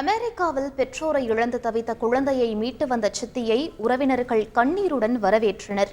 அமெரிக்காவில் பெற்றோரை இழந்து தவித்த குழந்தையை மீட்டு வந்த சித்தியை உறவினர்கள் கண்ணீருடன் வரவேற்றனர்.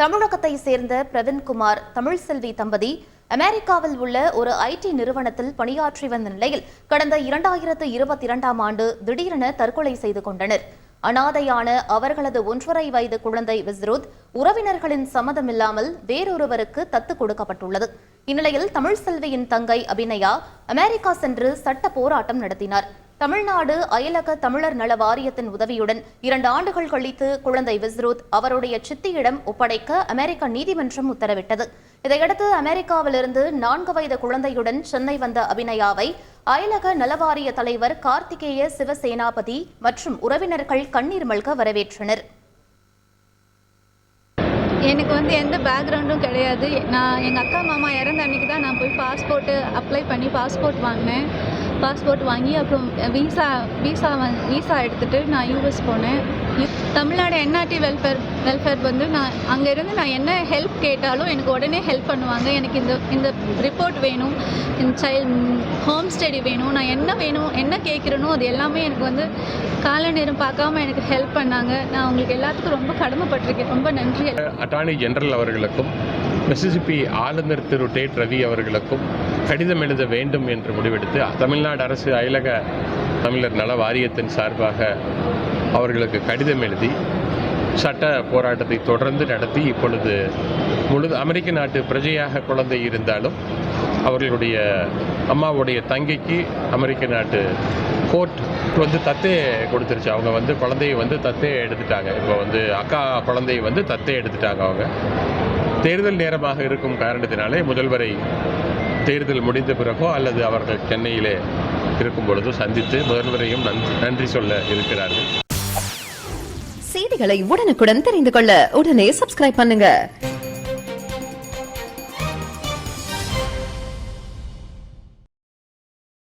தமிழகத்தை சேர்ந்த பிரவீன்குமார் தமிழ்செல்வி தம்பதி அமெரிக்காவில் உள்ள ஒரு ஐடி நிறுவனத்தில் பணியாற்றி வந்த நிலையில் கடந்த இரண்டாயிரத்து இருபத்தி இரண்டாம் ஆண்டு திடீரென தற்கொலை செய்து கொண்டனர். அனாதையான அவர்களது ஒன்றரை வயது குழந்தை விஸ்ருத் உறவினர்களின் சம்மதமில்லாமல் வேறொருவருக்கு தத்து கொடுக்கப்பட்டுள்ளது. இந்நிலையில் தமிழ்செல்வியின் தங்கை அபிநயா அமெரிக்கா சென்று சட்ட போராட்டம் நடத்தினார். தமிழ்நாடு அயலக தமிழர் நல வாரியத்தின் உதவியுடன் இரண்டு ஆண்டுகள் கழித்து குழந்தை விஸ்ருத் அவருடைய சித்தியிடம் ஒப்படைக்க அமெரிக்க நீதிமன்றம் உத்தரவிட்டது. இதையடுத்து அமெரிக்காவிலிருந்து நான்கு வயது குழந்தையுடன் சென்னை வந்த அபிநயாவை அயலக நலவாரிய தலைவர் கார்த்திகேய சிவசேனாபதி மற்றும் உறவினர்கள் கண்ணீர் மல்க வரவேற்றனர். எனக்கு வந்து எந்த பேக்ரவுண்டும் கிடையாது. நான் எங்கள் அக்கா மாமா இறந்த அன்னைக்கு தான் நான் போய் பாஸ்போர்ட்டு அப்ளை பண்ணி பாஸ்போர்ட் வாங்கினேன். பாஸ்போர்ட் வாங்கி அப்புறம் வீசா வீசா வந் வீசா எடுத்துகிட்டு நான் யூஎஸ் போனேன். தமிழ்நாடு என்ஆர்டி வெல்ஃபேர் வெல்ஃபேர் வந்து நான் அங்கே இருந்து நான் என்ன ஹெல்ப் கேட்டாலும் எனக்கு உடனே ஹெல்ப் பண்ணுவாங்க. எனக்கு இந்த இந்த ரிப்போர்ட் வேணும். இந்த சைல்ட் ஹோம் ஸ்டடி வேணும். நான் என்ன வேணும் என்ன கேட்குறேனோ அது எல்லாமே எனக்கு வந்து கால நேரம் பார்க்காம எனக்கு ஹெல்ப் பண்ணாங்க. நான் அவங்களுக்கு எல்லாத்துக்கும் ரொம்ப கடமைப்பட்டிருக்கேன். ரொம்ப நன்றி. அட்டார்னி ஜெனரல் அவர்களுக்கும் மிசிசிபி ஆளுநர் திரு டேட் ரவி அவர்களுக்கும் கடிதம் எழுத வேண்டும் என்று முடிவெடுத்து தமிழ்நாடு அரசு அயலக தமிழர் நல வாரியத்தின் சார்பாக அவர்களுக்கு கடிதம் எழுதி சட்ட போராட்டத்தை தொடர்ந்து நடத்தி இப்பொழுது முழு அமெரிக்க நாட்டு பிரஜையாக குழந்தை இருந்தாலும் அவர்களுடைய அம்மாவுடைய தங்கைக்கு அமெரிக்க நாட்டு கோர்ட் வந்து தத்தே கொடுத்துருச்சு. அவங்க வந்து குழந்தையை வந்து தத்தே எடுத்துட்டாங்க. இப்போ வந்து அக்கா குழந்தையை வந்து தத்தே எடுத்துட்டாங்க அவங்க. தேர்தல் நேரமாக இருக்கும் காரணத்தினாலே முதல்வரை தேர்தல் முடிந்த பிறகோ அல்லது அவர்கள் சென்னையிலே இருக்கும் பொழுதோ சந்தித்து முதல்வரையும் நன்றி சொல்ல இருக்கிறார்கள். செய்திகளை உடனுக்குடன் தெரிந்து கொள்ள உடனே சப்ஸ்கிரைப் பண்ணுங்க.